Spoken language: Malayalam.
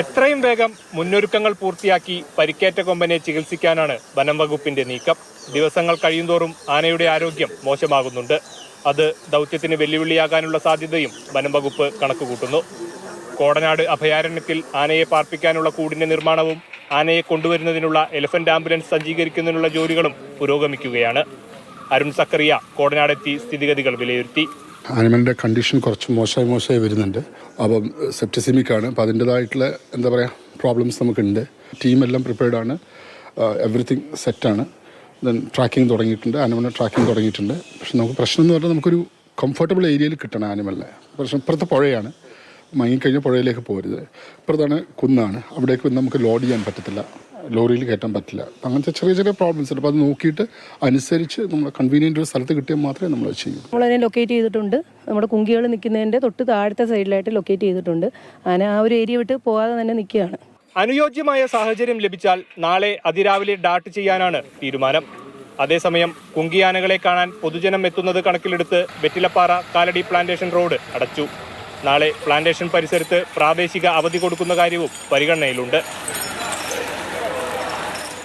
എത്രയും വേഗം മുന്നൊരുക്കങ്ങൾ പൂർത്തിയാക്കി പരിക്കേറ്റ കൊമ്പനെ ചികിത്സിക്കാനാണ് വനം വകുപ്പിന്റെ നീക്കം. ദിവസങ്ങൾ കഴിയുന്തോറും ആനയുടെ ആരോഗ്യം മോശമാകുന്നുണ്ട്. അത് ദൗത്യത്തിന് വെല്ലുവിളിയാകാനുള്ള സാധ്യതയും വനം വകുപ്പ് കണക്കുകൂട്ടുന്നു. കോടനാട് അഭയാരണ്യത്തിൽ ആനയെ പാർപ്പിക്കാനുള്ള കൂടിന്റെ നിർമ്മാണവും ആനയെ കൊണ്ടുവരുന്നതിനുള്ള എലഫന്റ് ആംബുലൻസ് സജ്ജീകരിക്കുന്നതിനുള്ള ജോലികളും പുരോഗമിക്കുകയാണ്. അരുൺ സക്കറിയ കോടനാടെത്തി സ്ഥിതിഗതികൾ വിലയിരുത്തി. ആനിമലിന്റെ കണ്ടീഷൻ കുറച്ച് മോശമായി മോശമായി വരുന്നുണ്ട്. അപ്പം സെപ്റ്റിസിമിക്കാണ്. അപ്പോൾ അതിന്റെതായിട്ടുള്ള എന്താ പറയുക പ്രോബ്ലംസ് നമുക്കുണ്ട്. ടീമെല്ലാം പ്രിപ്പയർഡ് ആണ്. എവറിത്തിങ് സെറ്റാണ് ദെൻ ട്രാക്കിംഗ് തുടങ്ങിയിട്ടുണ്ട്. ആനിമലിനെ ട്രാക്കിംഗ് തുടങ്ങിയിട്ടുണ്ട്. പക്ഷെ നമുക്ക് പ്രശ്നം എന്ന് പറഞ്ഞാൽ നമുക്കൊരു കംഫർട്ടബിൾ ഏരിയയിൽ കിട്ടണം ആനിമലിനെ. പ്രശ്നം ഇപ്പുറത്തെ പുഴയാണ്. മങ്ങിക്കഴിഞ്ഞാൽ പുഴയിലേക്ക് പോരുത്. ഇപ്പുറത്താണ് കുന്നാണ്. അവിടേക്ക് നമുക്ക് ലോഡ് ചെയ്യാൻ പറ്റത്തില്ല. ലോറിയിൽ കയറ്റാൻ പറ്റില്ല. അങ്ങനത്തെ ചെറിയ ചെറിയ പ്രോബ്ലംസ് ഉണ്ട്. അപ്പോൾ അത് നോക്കിയിട്ട് അനുസരിച്ച് നമ്മൾ കൺവീനിയന്റ് ഒരു സ്ഥലത്ത് കിട്ടിയാൽ മാത്രമേ നമ്മൾ ചെയ്യൂ. നമ്മളതിനെ ലൊക്കേറ്റ് ചെയ്തിട്ടുണ്ട്. നമ്മുടെ കുങ്കികൾ നിൽക്കുന്നതിന്റെ തൊട്ട് താഴത്തെ സൈഡിലായിട്ട് ലൊക്കേറ്റ് ചെയ്തിട്ടുണ്ട്. ആന ആ ഒരു ഏരിയ വിട്ട് പോകാതെ തന്നെ നിൽക്കുകയാണ്. അനുയോജ്യമായ സാഹചര്യം ലഭിച്ചാൽ നാളെ അതിരാവിലെ ഡാട്ട് ചെയ്യാനാണ് തീരുമാനം. അതേസമയം കുങ്കിയാനകളെ കാണാൻ പൊതുജനം എത്തുന്നത് കണക്കിലെടുത്ത് വെറ്റിലപ്പാറ കാലടി പ്ലാന്റേഷൻ റോഡ് അടച്ചു. നാളെ പ്ലാന്റേഷൻ പരിസരത്ത് പ്രാദേശിക അവധി കൊടുക്കുന്ന കാര്യവും പരിഗണനയിലുണ്ട്.